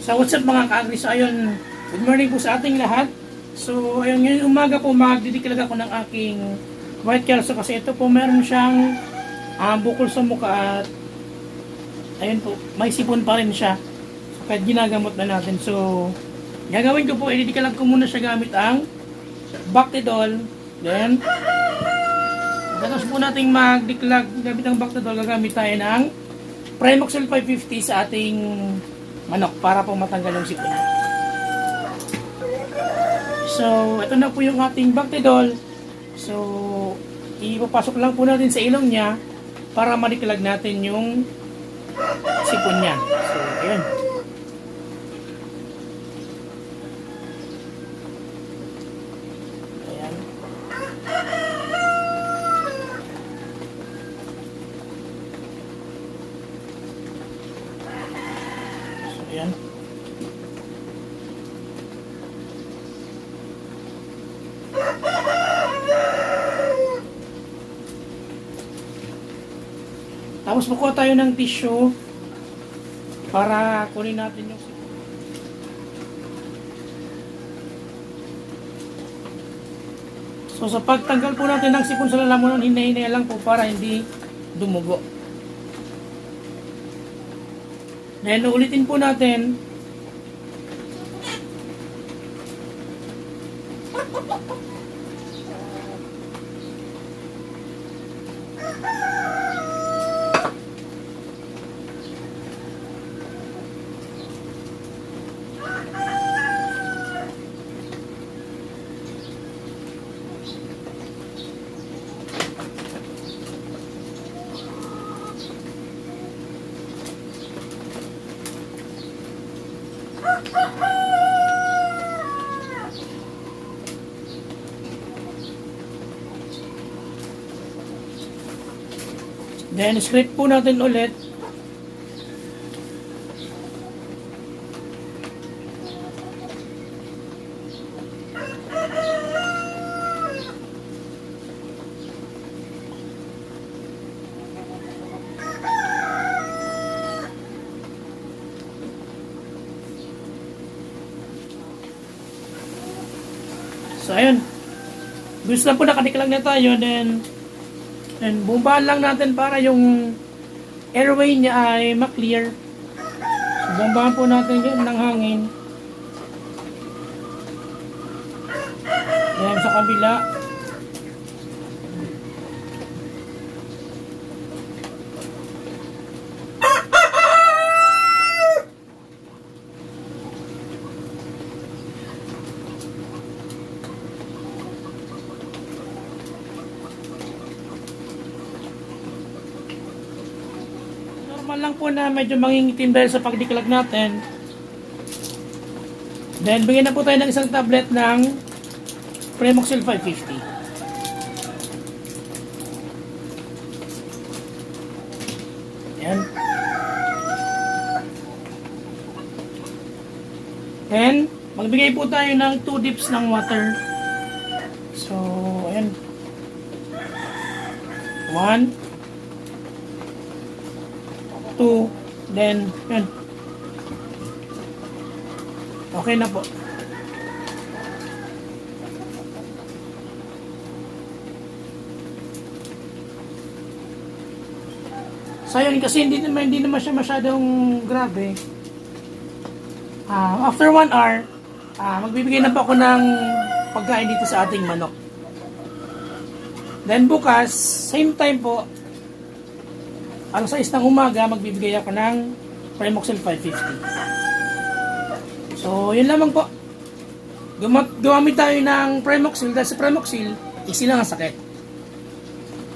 So what's up mga ka-agri? So ayun, good morning po sa ating lahat. So ayun, ngayon umaga po magdidikilag ako ng aking white kelso kasi ito po meron siyang ah, bukol sa mukha at ayun po, may sipon pa rin siya. So kahit ginagamot na natin. So gagawin ko po, ididikalag ko muna siya gamit ang Bactidol. Then, Tapos po nating magdiklag gamit ang Bactidol, gagamit tayo ng Primoxil 550 sa ating manok para po matanggal yung sipon. So, ito na po yung ating Bactidol. So, ipapasok lang po natin sa ilong niya para madiklag natin yung sipon niya. So, ayun. Ayan. So, ayan. Tapos makuha tayo ng tissue para kunin natin yung. So sa pagtanggal po natin ng sipon sa lalamunan, hinay-hinay lang po para hindi dumugo. Then ulitin po natin. Then scrape po natin ulit. So ayun. Gusto na po nakadiklag na tayo then And bumbahan lang natin para yung airway niya ay maklear. So, bumbahan po natin yun ng hangin. Ayan sa kabila. Normal lang po na medyo mangingitim dahil sa pagdiklag natin. Then, bigyan na po tayo ng isang tablet ng Premoxil 550. Yan. Then, magbigay po tayo ng 2 dips ng water. So, ayan. 1 2, then, yun. Okay na po. So kasi hindi naman, hindi naman siya masyadong grabe. Ah, after 1 hour, ah, magbibigay na po ako ng pagkain dito sa ating manok. Then bukas, same time po, alas 6 ng umaga, magbibigay ako ng Primoxil 550. So, yun lamang po. Gumamit tayo ng Primoxil dahil sa Primoxil, easy lang ang sakit.